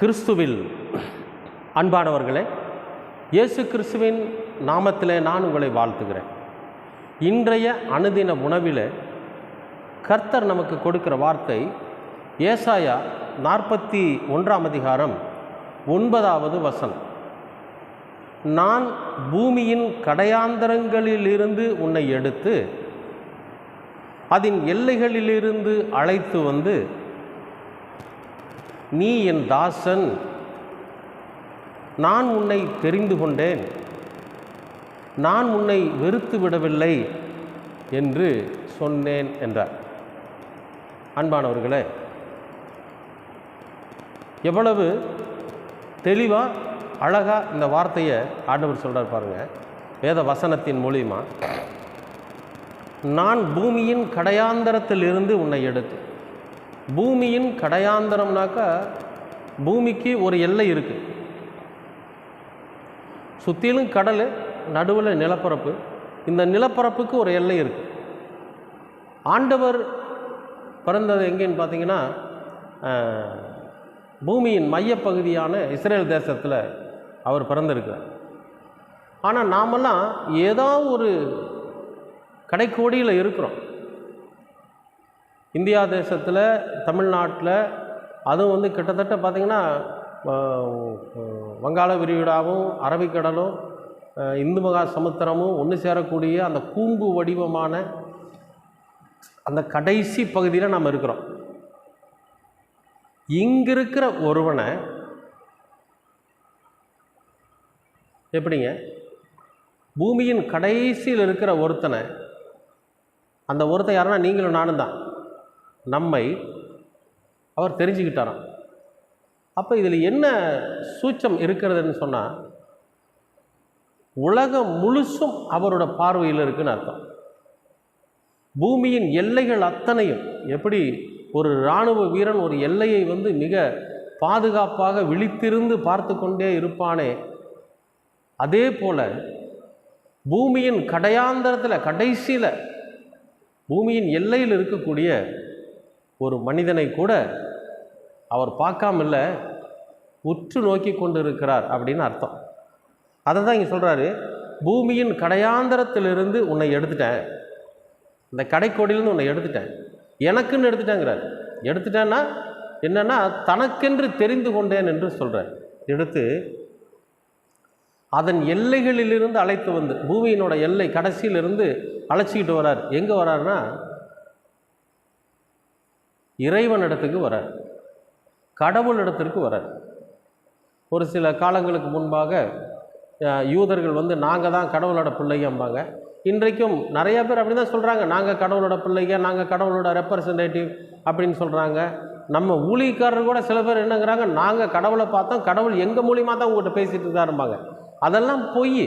கிறிஸ்துவில் அன்பானவர்களே இயேசு கிறிஸ்துவின் நாமத்திலே நான் உங்களை வாழ்த்துகிறேன். இன்றைய அனுதின உணவில் கர்த்தர் நமக்கு கொடுக்கிற வார்த்தை ஏசாயா நாற்பத்தி ஒன்றாம் அதிகாரம் ஒன்பதாவது வசனம். நான் பூமியின் கடையாந்தரங்களிலிருந்து உன்னை எடுத்து அதன் எல்லைகளிலிருந்து அழைத்து வந்து நீ என் தாசன். நான் உன்னை தெரிந்து கொண்டேன். நான் உன்னை வெறுத்து விடவில்லை என்று சொன்னேன் என்றார். அன்பானவர்களே எவ்வளவு தெளிவாக அழகாக இந்த வார்த்தையை ஆண்டவர் சொல்கிறார் பாருங்கள் வேத வசனத்தின் மூலியமாக நான் பூமியின் கடையாந்தரத்திலிருந்து உன்னை எடுத்து பூமியின் கடையாந்தரம்னாக்கா பூமிக்கு ஒரு எல்லை இருக்குது சுற்றிலும் கடல் நடுவில் நிலப்பரப்பு. இந்த நிலப்பரப்புக்கு ஒரு எல்லை இருக்குது ஆண்டவர் பிறந்தது எங்கேன்னு பார்த்தீங்கன்னா பூமியின் மையப்பகுதியான இஸ்ரேல் தேசத்தில் அவர் பிறந்திருக்கிறார். ஆனால் நாமெல்லாம் ஏதோ ஒரு கடைக்கோடியில் இருக்கிறோம். இந்தியா தேசத்தில் தமிழ்நாட்டில் அதுவும் வந்து கிட்டத்தட்ட பார்த்திங்கன்னா வங்காள விரிகுடாவும் அரபிக்கடலும் இந்து மகா சமுத்திரமும் ஒன்று சேரக்கூடிய அந்த கூம்பு வடிவமான அந்த கடைசி பகுதியில் நம்ம இருக்கிறோம். இங்கிருக்கிற ஒருவனை எப்படிங்க? பூமியின் கடைசியில் இருக்கிற ஒருத்தனை அந்த ஒருத்தன் யாருன்னா நீங்களும் நானும் தான் நம்மை அவர் தெரிஞ்சுக்கிட்டாராம். அப்போ இதில் என்ன சூச்சம் இருக்கிறதுன்னு சொன்னால் உலகம் முழுசும் அவரோட பார்வையில் இருக்குன்னு அர்த்தம். பூமியின் எல்லைகள் அத்தனையும் எப்படி ஒரு இராணுவ வீரன் ஒரு எல்லையை வந்து மிக பாதுகாப்பாக விழித்திருந்து பார்த்து கொண்டே இருப்பானே அதே போல் பூமியின் கடையாந்தரத்தில் கடைசியில் பூமியின் எல்லையில் இருக்கக்கூடிய ஒரு மனிதனை கூட அவர் பார்க்காம இல்லை உற்று நோக்கி கொண்டு இருக்கிறார் அப்படின்னு அர்த்தம். அதை தான் இங்கே சொல்கிறாரு பூமியின் கடையாந்தரத்திலிருந்து உன்னை எடுத்துட்டேன். இந்த கடைக்கோடியிலேருந்து உன்னை எடுத்துட்டேன். எனக்குன்னு எடுத்துட்டேங்கிறார். எடுத்துட்டேன்னா என்னென்னா தனக்கென்று தெரிந்து கொண்டேன் என்று சொல்கிறார் எடுத்து அதன் எல்லைகளிலிருந்து அழைத்து வந்து பூமியினோட எல்லை கடைசியிலிருந்து அழைச்சிக்கிட்டு வரார். எங்கே வராருன்னா இறைவனிடத்துக்கு வரார். கடவுள் இடத்திற்கு வரார். ஒரு சில காலங்களுக்கு முன்பாக யூதர்கள் வந்து நாங்கள் தான் கடவுளோட பிள்ளைங்கம்பாங்க. இன்றைக்கும் நிறைய பேர் அப்படி தான் சொல்கிறாங்க நாங்கள் கடவுளோட பிள்ளைங்க நாங்கள் கடவுளோட ரெப்ரசன்டேட்டிவ் அப்படின்னு சொல்கிறாங்க நம்ம ஊழியக்காரர் கூட சில பேர் என்னங்கிறாங்க நாங்கள் கடவுளை பார்த்தோம் கடவுள் எங்கள் மூலியமாக தான் உங்கள்கிட்ட பேசிட்டு இருக்காரும்பாங்க. அதெல்லாம் பொய்.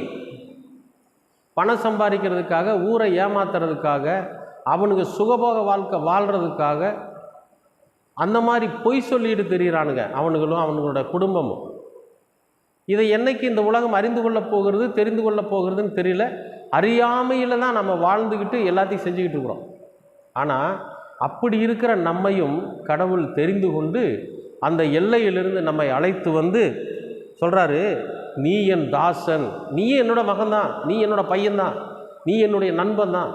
பணம் சம்பாதிக்கிறதுக்காக ஊரை ஏமாத்துறதுக்காக அவனுக்கு சுகபோக வாழ்க்கை வாழ்கிறதுக்காக அந்த மாதிரி பொய் சொல்லிட்டு தெரிகிறானுங்க அவனுங்களும் அவனுங்களோட குடும்பமும். இதை என்னைக்கு இந்த உலகம் அறிந்து கொள்ளப் போகிறது தெரிந்து கொள்ளப் போகிறதுன்னு தெரியல. அறியாமையில் தான் நம்ம வாழ்ந்துக்கிட்டு எல்லாத்தையும் செஞ்சுக்கிட்டு இருக்கிறோம். ஆனால் அப்படி இருக்கிற நம்மையும் கடவுள் தெரிந்து கொண்டு அந்த எல்லையிலிருந்து நம்மை அழைத்து வந்து சொல்கிறாரு நீ என் தாசன். நீ என்னோட மகன்தான் நீ என்னோட பையன்தான் நீ என்னுடைய நண்பன் தான்.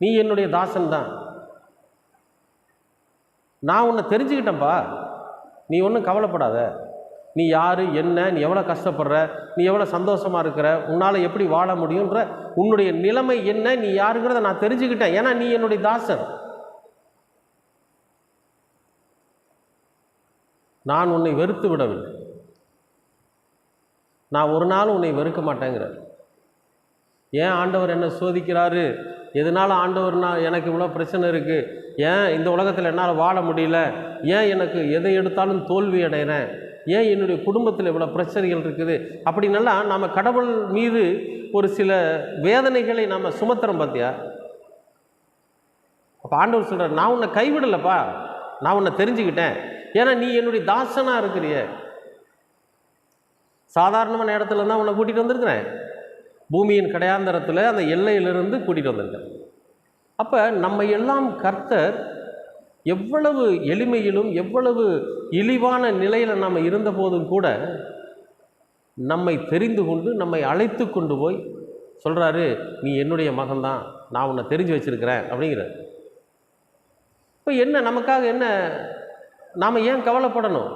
நீ என்னுடைய தாசன் தான். நான் உன்னை தெரிஞ்சுக்கிட்டேன்ப்பா நீ ஒன்றும் கவலைப்படாத. நீ யார் என்ன நீ எவ்வளோ கஷ்டப்படுற நீ எவ்வளோ சந்தோஷமாக இருக்கிற உன்னால் எப்படி வாழ முடியுன்ற உன்னுடைய நிலைமை என்ன நீ யாருங்கிறத நான் தெரிஞ்சுக்கிட்டேன். ஏன்னா நீ என்னுடைய தாசன் நான் உன்னை வெறுத்து விடவில்லை. நான் ஒரு நாள் உன்னை வெறுக்க மாட்டேங்கிறேன். ஏன் ஆண்டவர் என்ன சோதிக்கிறாரு? எதனால் ஆண்டவர்னா எனக்கு இவ்வளோ பிரச்சனை இருக்குது ஏன் இந்த உலகத்தில் என்னால் வாழ முடியல? ஏன் எனக்கு எதை எடுத்தாலும் தோல்வி அடைகிறேன் ஏன் என்னுடைய குடும்பத்தில் இவ்வளோ பிரச்சனைகள் இருக்குது? அப்படின்னெல்லாம் நம்ம கடவுள் மீது ஒரு சில வேதனைகளை நம்ம சுமத்துறோம் பார்த்தியா அப்போ ஆண்டவர் சொல்கிறார் நான் உன்னை கைவிடலைப்பா. நான் உன்னை தெரிஞ்சுக்கிட்டேன். ஏன்னா நீ என்னுடைய தாசனாக இருக்கிறிய. சாதாரணமான இடத்துல தான் உன்னை கூட்டிகிட்டு வந்திருக்கிறேன். பூமியின் கடையாந்தரத்தில் அந்த எல்லையிலிருந்து கூட்டிகிட்டு வந்திருக்கேன் அப்போ நம்ம எல்லாம் கர்த்தர் எவ்வளவு எளிமையிலும் எவ்வளவு இழிவான நிலையில் நாம் இருந்தபோதும் கூட நம்மை தெரிந்து கொண்டு நம்மை அழைத்து கொண்டு போய் சொல்கிறாரு நீ என்னுடைய மகன்தான் நான் உன்னை தெரிஞ்சு வச்சிருக்கிறேன் அப்படிங்கிற இப்போ என்ன நமக்காக என்ன நாம் ஏன் கவலைப்படணும்?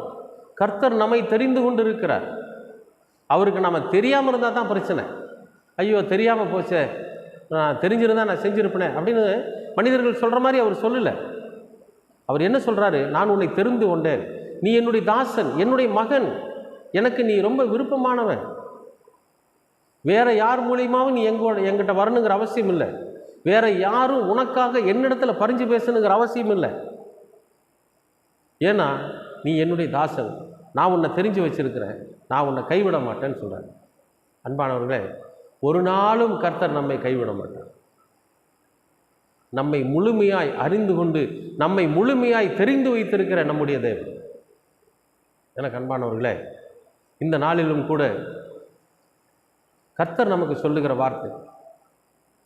கர்த்தர் நம்மை தெரிந்து கொண்டு இருக்கிறார். அவருக்கு நாம் தெரியாமல் இருந்தால் தான் பிரச்சனை. ஐயோ தெரியாமல் போச்சே. நான் தெரிஞ்சிருந்தா நான் செஞ்சுருப்பேனே அப்படின்னு மனிதர்கள் சொல்கிற மாதிரி அவர் சொல்லலை. அவர் என்ன சொல்கிறாரு நான் உன்னை தெரிந்து கொண்டேன். நீ என்னுடைய தாசன் என்னுடைய மகன். எனக்கு நீ ரொம்ப விருப்பமானவன். வேறு யார் மூலியமாகவும் நீ எங்கோட எங்கிட்ட வரணுங்கிற அவசியம் இல்லை. வேறு யாரும் உனக்காக என்னிடத்துல பறிஞ்சு பேசணுங்கிற அவசியம் இல்லை. ஏன்னா நீ என்னுடைய தாசன். நான் உன்னை தெரிஞ்சு வச்சிருக்கிறேன். நான் உன்னை கைவிட மாட்டேன்னு சொல்கிறேன் அன்பானவர்களே ஒரு நாளும் கர்த்தர் நம்மை கைவிட மாட்டார். நம்மை முழுமையாய் அறிந்து கொண்டு நம்மை முழுமையாய் தெரிந்து வைத்திருக்கிற நம்முடைய தேவன். எனக்கு அன்பானவர்களே இந்த நாளிலும் கூட கர்த்தர் நமக்கு சொல்லுகிற வார்த்தை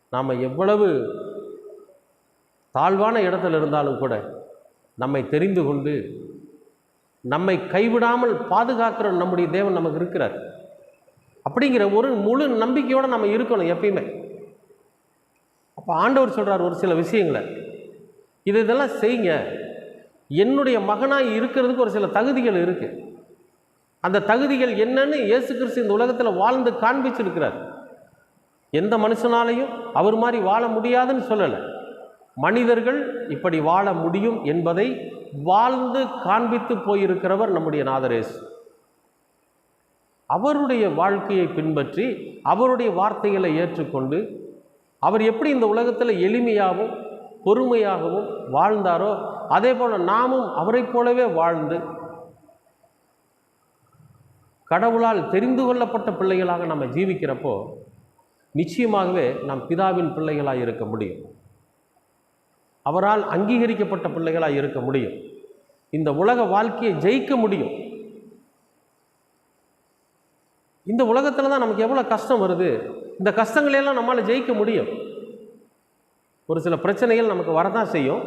நாம் எவ்வளவு தாழ்வான இடத்தில் இருந்தாலும் கூட நம்மை தெரிந்து கொண்டு நம்மை கைவிடாமல் பாதுகாக்கிற நம்முடைய தேவன் நமக்கு இருக்கிறார். அப்படிங்கிற ஒரு முழு நம்பிக்கையோடு நம்ம இருக்கணும் எப்பயுமே. அப்போ ஆண்டவர் சொல்கிறார் ஒரு சில விஷயங்களை. இது இதெல்லாம் செய்யுங்க. என்னுடைய மகனாக இருக்கிறதுக்கு ஒரு சில தகுதிகள் இருக்குது அந்த தகுதிகள் என்னன்னு இயேசு கிறிஸ்து இந்த உலகத்தில் வாழ்ந்து காண்பிச்சிருக்கிறார். எந்த மனுஷனாலையும் அவர் மாதிரி வாழ முடியாதுன்னு சொல்லலை. மனிதர்கள் இப்படி வாழ முடியும் என்பதை வாழ்ந்து காண்பித்து போயிருக்கிறவர் நம்முடைய நாதரேசு அவருடைய வாழ்க்கையை பின்பற்றி அவருடைய வார்த்தைகளை ஏற்றுக்கொண்டு அவர் எப்படி இந்த உலகத்தில் எளிமையாகவும் பொறுமையாகவும் வாழ்ந்தாரோ அதே போல் நாமும் அவரைப் போலவே வாழ்ந்து கடவுளால் தெரிந்து கொள்ளப்பட்ட பிள்ளைகளாக நம்ம ஜீவிக்கிறப்போ நிச்சயமாகவே நாம் பிதாவின் பிள்ளைகளாக இருக்க முடியும். அவரால் அங்கீகரிக்கப்பட்ட பிள்ளைகளாக இருக்க முடியும். இந்த உலக வாழ்க்கையை ஜெயிக்க முடியும். இந்த உலகத்தில் தான் நமக்கு எவ்வளோ கஷ்டம் வருது? இந்த கஷ்டங்களையெல்லாம் நம்மளால் ஜெயிக்க முடியும். ஒரு சில பிரச்சனைகள் நமக்கு வரதான் செய்யும்.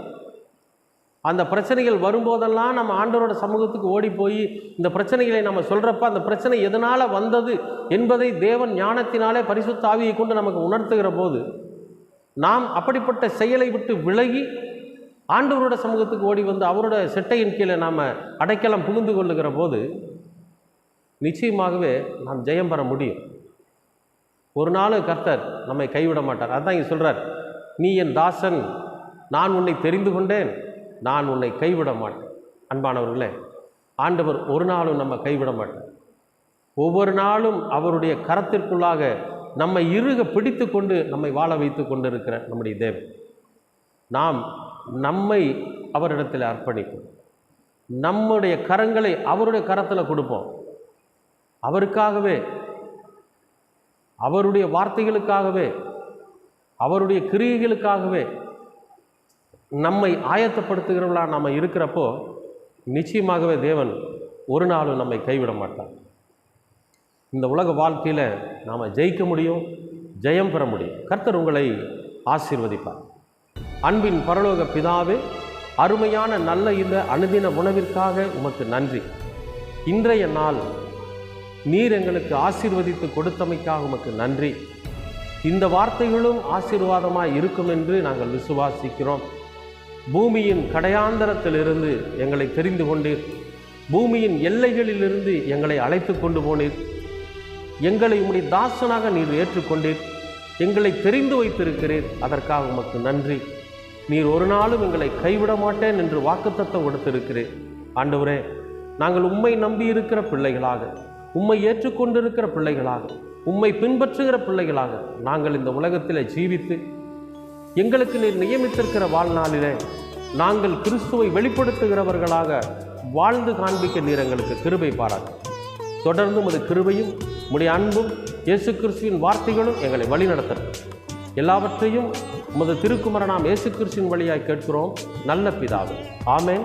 அந்த பிரச்சனைகள் வரும்போதெல்லாம் நம்ம ஆண்டவரோட சமூகத்துக்கு ஓடி போய் இந்த பிரச்சனைகளை நம்ம சொல்கிறப்ப அந்த பிரச்சனை எதனால் வந்தது என்பதை தேவன் ஞானத்தினாலே பரிசுத்த ஆவியை கொண்டு நமக்கு உணர்த்துகிற போது நாம் அப்படிப்பட்ட செயலை விட்டு விலகி ஆண்டவரோட சமூகத்துக்கு ஓடி வந்து அவரோட செட்டையின் கீழே நாம் அடைக்கலம் புகுந்து கொள்ளுகிற போது நிச்சயமாகவே நாம் ஜெயம் பெற முடியும். ஒரு நாள் கர்த்தர் நம்மை கைவிட மாட்டார். அதான் இங்கே சொல்கிறார் நீ என் தாசன் நான் உன்னை தெரிந்து கொண்டேன் நான் உன்னை கைவிட மாட்டேன். அன்பானவர்களே ஆண்டவர் ஒரு நாளும் நம்ம கைவிட மாட்டார். ஒவ்வொரு நாளும் அவருடைய கரத்திற்குள்ளாக நம்மை இறுக பிடித்து கொண்டு நம்மை வாழ வைத்து கொண்டிருக்கிற நம்முடைய தேவன். நாம் நம்மை அவரிடத்தில் அர்ப்பணிப்போம். நம்முடைய கரங்களை அவருடைய கரத்தில் கொடுப்போம். அவருக்காகவே அவருடைய வார்த்தைகளுக்காகவே அவருடைய கிரியைகளுக்காகவே நம்மை ஆயத்தப்படுத்துகிறவர்களா நாம் இருக்கிறப்போ நிச்சயமாகவே தேவன் ஒரு நாளும் நம்மை கைவிட மாட்டார். இந்த உலக வாழ்க்கையில் நாம் ஜெயிக்க முடியும் ஜெயம் பெற முடியும். கர்த்தர் உங்களை ஆசீர்வதிப்பார். அன்பின் பரலோக பிதாவே அருமையான நல்ல இந்த அனுதின உணவிற்காக உமக்கு நன்றி. இன்றைய நாள் நீர் எங்களுக்கு ஆசீர்வதித்து கொடுத்தமைக்காக உமக்கு நன்றி. இந்த வார்த்தைகளும் ஆசீர்வாதமாக இருக்கும் என்று நாங்கள் விசுவாசிக்கிறோம். பூமியின் கடையாந்தரத்திலிருந்து எங்களை தெரிந்து கொண்டீர். பூமியின் எல்லைகளிலிருந்து எங்களை அழைத்து கொண்டு போனீர். எங்களை உம்முடைய தாசனாக நீர் ஏற்றுக்கொண்டீர். எங்களை தெரிந்து வைத்திருக்கிறீர். அதற்காக உமக்கு நன்றி. நீர் ஒரு நாளும் எங்களை கைவிட மாட்டேன் என்று வாக்குத்தத்தம் கொடுத்திருக்கிறீர். ஆண்டவரே நாங்கள் உம்மை நம்பி இருக்கிற பிள்ளைகளாக உம்மை ஏற்றுக்கொண்டிருக்கிற பிள்ளைகளாக உம்மை பின்பற்றுகிற பிள்ளைகளாக நாங்கள் இந்த உலகத்தில் ஜீவித்து எங்களுக்கு நீர் நியமித்திருக்கிற வாழ்நாளிலே நாங்கள் கிறிஸ்துவை வெளிப்படுத்துகிறவர்களாக வாழ்ந்து காண்பிக்க நீர் எங்களுக்கு கிருபை பாராட்டும் தொடர்ந்து உமது கிருபையும் உடைய அன்பும் இயேசு கிறிஸ்துவின் வார்த்தைகளும் எங்களை வழிநடத்தட்டும் எல்லாவற்றையும் உமது திருக்குமரனாம் இயேசு கிறிஸ்துவின் வழியாய் கேட்கிறோம். நல்ல பிதாவே. ஆமேன்.